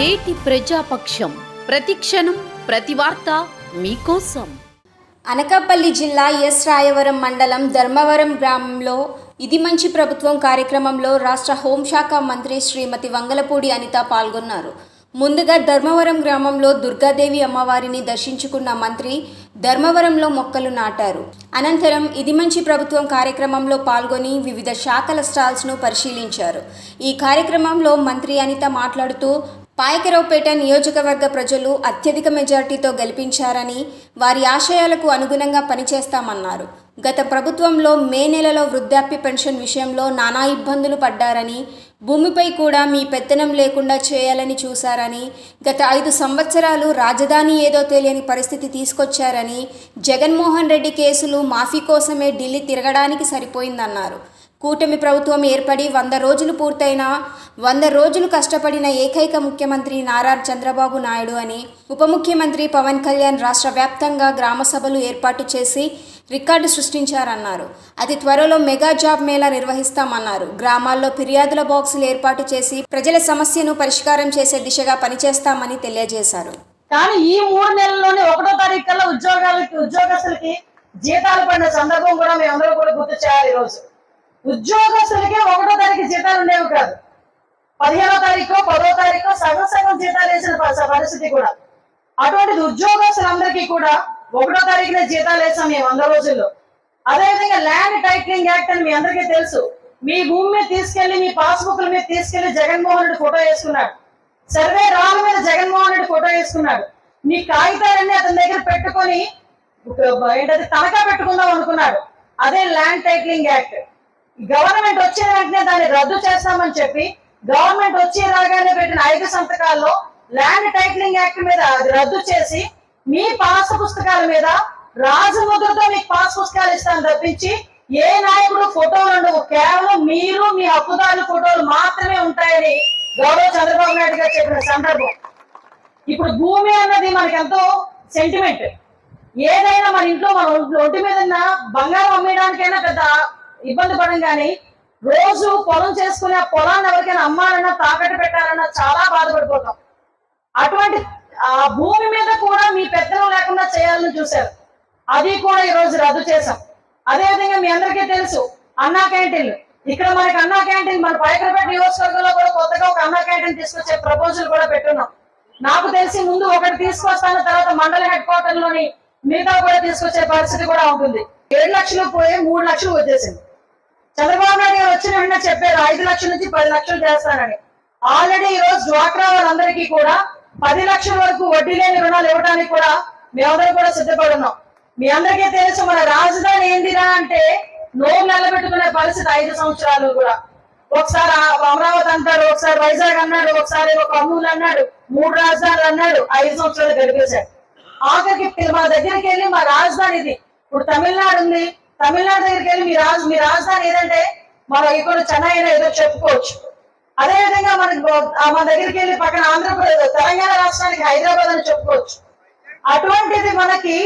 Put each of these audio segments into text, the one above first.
నేటి ప్రజాపక్షం. ప్రతిక్షణం ప్రతి వార్త మీకోసం. అనకాపల్లి జిల్లా ఎస్ రాయవరం మండలం ధర్మవరం గ్రామంలో ఇది మంచి ప్రభుత్వం కార్యక్రమంలో రాష్ట్ర హోంశాఖ మంత్రి శ్రీమతి వంగలపూడి అనిత పాల్గొన్నారు. ముందుగా ధర్మవరం గ్రామంలో దుర్గాదేవి అమ్మవారిని దర్శించుకున్న మంత్రి ధర్మవరంలో మొక్కలు నాటారు. అనంతరం ఇది మంచి ప్రభుత్వం కార్యక్రమంలో పాల్గొని వివిధ శాఖల స్టాల్స్ను పరిశీలించారు. ఈ కార్యక్రమంలో మంత్రి అనిత మాట్లాడుతూ పాయకరావుపేట నియోజకవర్గ ప్రజలు అత్యధిక మెజార్టీతో గెలిపించారని వారి ఆశయాలకు అనుగుణంగా పనిచేస్తామన్నారు. గత ప్రభుత్వంలో మే నెలలో వృద్ధాప్య పెన్షన్ విషయంలో నానా ఇబ్బందులు పడ్డారని భూమిపై కూడా మీ పెత్తనం లేకుండా చేయాలని చూశారని గత ఐదు సంవత్సరాలు రాజధాని ఏదో తెలియని పరిస్థితి తీసుకొచ్చారని జగన్మోహన్ రెడ్డి కేసులు మాఫీ కోసమే ఢిల్లీ తిరగడానికి సరిపోయిందన్నారు. కూటమి ప్రభుత్వం ఏర్పడి వంద రోజులు పూర్తయిన వంద రోజులు కష్టపడిన ఏకైక ముఖ్యమంత్రి నారా చంద్రబాబు నాయుడు అని ఉప ముఖ్యమంత్రి పవన్ కళ్యాణ్ రాష్ట్ర వ్యాప్తంగా గ్రామ సభలు ఏర్పాటు చేసి రికార్డు సృష్టించారన్నారు. అతి త్వరలో మెగా జాబ్ మేళా నిర్వహిస్తామన్నారు. గ్రామాల్లో ఫిర్యాదుల బాక్సులు ఏర్పాటు చేసి ప్రజల సమస్యను పరిష్కారం చేసే దిశగా పనిచేస్తామని తెలియజేశారు. కానీ ఈ మూడు నెలల్లోనే ఒకటో తారీఖు కల్లా ఉద్యోగాలకి ఉద్యోగస్తులకి జీతాలు పడిన సందర్భం కూడా మేమందరం కూడా గుర్తు చేయాలి ఈ రోజు ఉద్యోగస్తులకే ఒకటో తారీఖు జీతాలు ఉండేవి కాదు. పదిహేనో తారీఖు పదో తారీఖు సగం సగం జీతాలు వేసిన పరిస్థితి కూడా. అటువంటిది ఉద్యోగస్తులందరికీ కూడా ఒకటో తారీఖునే జీతాలు వేసాం మేము వంద రోజుల్లో. అదేవిధంగా ల్యాండ్ టైటిలింగ్ యాక్ట్ అని మీ అందరికీ తెలుసు. మీ భూమి మీద తీసుకెళ్ళి మీ పాస్బుక్ల మీద తీసుకెళ్ళి జగన్మోహన్ రెడ్డి ఫోటో వేసుకున్నాడు. సర్వే రాళ్ళ మీద జగన్మోహన్ రెడ్డి ఫోటో వేసుకున్నాడు. మీ కాగితాలన్నీ అతని దగ్గర పెట్టుకొని ఒక- ఏంటది తనఖా పెట్టుకుందాం అనుకున్నాడు. అదే ల్యాండ్ టైటిలింగ్ యాక్ట్. గవర్నమెంట్ వచ్చే వెంటనే దాన్ని రద్దు చేస్తామని చెప్పి గవర్నమెంట్ వచ్చి రాగానే పెట్టిన ఐదు సంతకాల్లో ల్యాండ్ టైటిలింగ్ యాక్ట్ మీద అది రద్దు చేసి మీ పాస్ పుస్తకాల మీద రాజముద్రతో మీకు పాస్ పుస్తకాలు ఇస్తాను తప్పించి ఏ నాయకుడు ఫోటోలు ఉండవు. కేవలం మీరు మీ హక్కుదారుల ఫోటోలు మాత్రమే ఉంటాయని గౌరవ చంద్రబాబు నాయుడు గారు చెప్పిన సందర్భం. ఇప్పుడు భూమి అన్నది మనకి ఎంతో సెంటిమెంట్ ఏదైనా మన ఇంట్లో మన ఒంటి మీద బంగారం అమ్మేయడానికైనా పెద్ద ఇబ్బంది పడం కానీ రోజు పొలం చేసుకునే ఆ పొలాన్ని ఎవరికైనా అమ్మాలన్నా తాకట్టు పెట్టాలన్నా చాలా బాధపడిపోతాం. అటువంటి ఆ భూమి మీద కూడా మీ పెద్దలు లేకుండా చేయాలని చూశారు. అది కూడా ఈ రోజు రద్దు చేశాం. అదేవిధంగా మీ అందరికీ తెలుసు అన్నా క్యాంటీన్లు ఇక్కడ మనకి అన్నా క్యాంటీన్ మన పైకరపేట నియోజకవర్గంలో కూడా కొత్తగా ఒక అన్నా క్యాంటీన్ తీసుకొచ్చే ప్రపోజల్ కూడా పెట్టున్నాం. నాకు తెలిసి ముందు ఒకటి తీసుకొస్తాను తర్వాత మండల హెడ్ క్వార్టర్లోని మిగతా కూడా తీసుకొచ్చే పరిస్థితి కూడా ఉంటుంది. ఏడు లక్షలు పోయి మూడు లక్షలు వచ్చేసింది. చంద్రబాబు నాయుడు గారు వచ్చిన వెంటనే చెప్పారు ఐదు లక్షల నుంచి పది లక్షలు చేస్తానని. ఆల్రెడీ ఈ రోజు డ్వాక్రా వాళ్ళందరికీ కూడా పది లక్షల వరకు వడ్డీ లేని రుణాలు ఇవ్వడానికి కూడా మేమందరం కూడా సిద్ధపడున్నాం. మీ అందరికీ తెలుసు మన రాజధాని ఏందిరా అంటే నోరు నిలబెట్టుకునే పరిస్థితి ఐదు సంవత్సరాలు కూడా. ఒకసారి అమరావతి అంటారు ఒకసారి వైజాగ్ అన్నాడు ఒకసారి ఒక కర్నూలు అన్నాడు మూడు రాజధానులు అన్నాడు ఐదు సంవత్సరాలు గడిపేశాడు. ఆఖరికి మా దగ్గరికి వెళ్ళి మా రాజధాని ఇది ఇప్పుడు తమిళనాడు ఉంది తమిళనాడు దగ్గరికి వెళ్ళి మీ రాజు మీ రాజధాని ఏదంటే మన ఇక్కడ చెన్నై అయినా ఏదో చెప్పుకోవచ్చు. అదే విధంగా మనకి మన దగ్గరికి వెళ్ళి పక్కన ఆంధ్రప్రదేశ్ తెలంగాణ రాష్ట్రానికి హైదరాబాద్ అని చెప్పుకోవచ్చు. అటువంటిది మనకి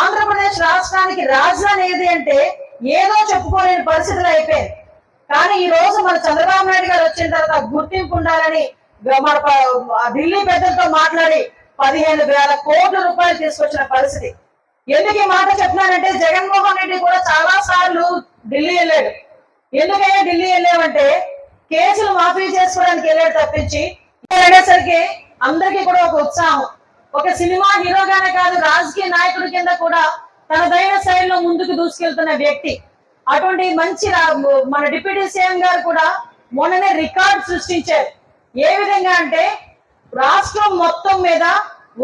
ఆంధ్రప్రదేశ్ రాష్ట్రానికి రాజధాని ఏది అంటే ఏదో చెప్పుకోలేని పరిస్థితులు అయిపోయింది కానీ ఈ రోజు మన చంద్రబాబు నాయుడు గారు వచ్చిన తర్వాత గుర్తింపు ఉండాలని మన ఆ ఢిల్లీ పెద్దలతో మాట్లాడి పదిహేను వేల కోట్ల రూపాయలు తీసుకొచ్చిన పరిస్థితి. ఎందుకు ఈ మాట చెప్తున్నానంటే జగన్మోహన్ రెడ్డి కూడా చాలా సార్లు ఢిల్లీ వెళ్ళాడు. ఎందుకయ్యా ఢిల్లీ వెళ్ళామంటే కేసులు మాఫీ చేసుకోవడానికి వెళ్ళాడు తప్పించి వెళ్ళేసరికి అందరికీ కూడా ఒక ఉత్సాహం. ఒక సినిమా హీరోగానే కాదు రాజకీయ నాయకుడి కింద కూడా తనదైన శైలిలో ముందుకు దూసుకెళ్తున్న వ్యక్తి. అటువంటి మంచి మన డిప్యూటీ సీఎం గారు కూడా మొన్ననే రికార్డ్ సృష్టించారు. ఏ విధంగా అంటే రాష్ట్రం మొత్తం మీద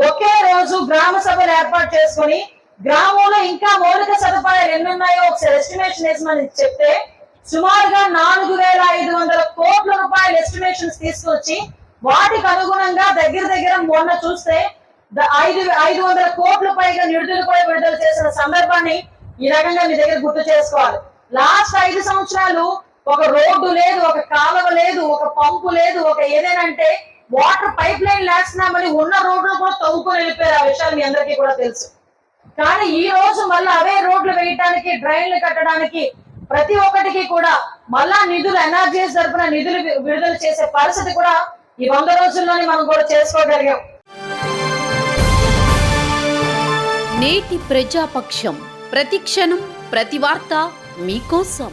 ఒకే రోజు గ్రామ సభలు ఏర్పాటు చేసుకొని గ్రామంలో ఇంకా మౌలిక సదుపాయాలు ఎన్ని ఉన్నాయో ఒకసారి ఎస్టిమేషన్ వేసమని చెప్తే సుమారుగా నాలుగు వేల ఐదు వందల కోట్ల రూపాయల ఎస్టిమేషన్స్ తీసుకొచ్చి వాటికి అనుగుణంగా దగ్గర దగ్గర మొన్న చూస్తే ఐదు ఐదు వందల కోట్ల పైగా నిడుదల కూడా విడుదల చేసిన సందర్భాన్ని ఈ రకంగా మీ దగ్గర గుర్తు చేసుకోవాలి. లాస్ట్ ఐదు సంవత్సరాలు ఒక రోడ్డు లేదు ఒక కాలువ లేదు ఒక పంపు లేదు ఒక ఏదైనా అంటే వాటర్ పైప్ లైన్ లేస్తున్నామని ఉన్న రోడ్లు కూడా తవ్వుకొని వెళ్ళిపోయారు. ఆ విషయాలు మీ అందరికీ కూడా తెలుసు. కానీ ఈ రోజు మళ్ళీ అవే రోడ్లు వేయటానికి డ్రైన్లు కట్టడానికి ప్రతి ఒక్కటికి కూడా మళ్ళా నిధులు ఎన్ఆర్జీఎస్ తరఫున నిధులు విడుదల చేసే పరిస్థితి కూడా ఈ వంద రోజుల్లోనే మనం కూడా చేసుకోగలిగాం. నేటి ప్రజాపక్షం. ప్రతి క్షణం ప్రతి వార్త మీకోసం.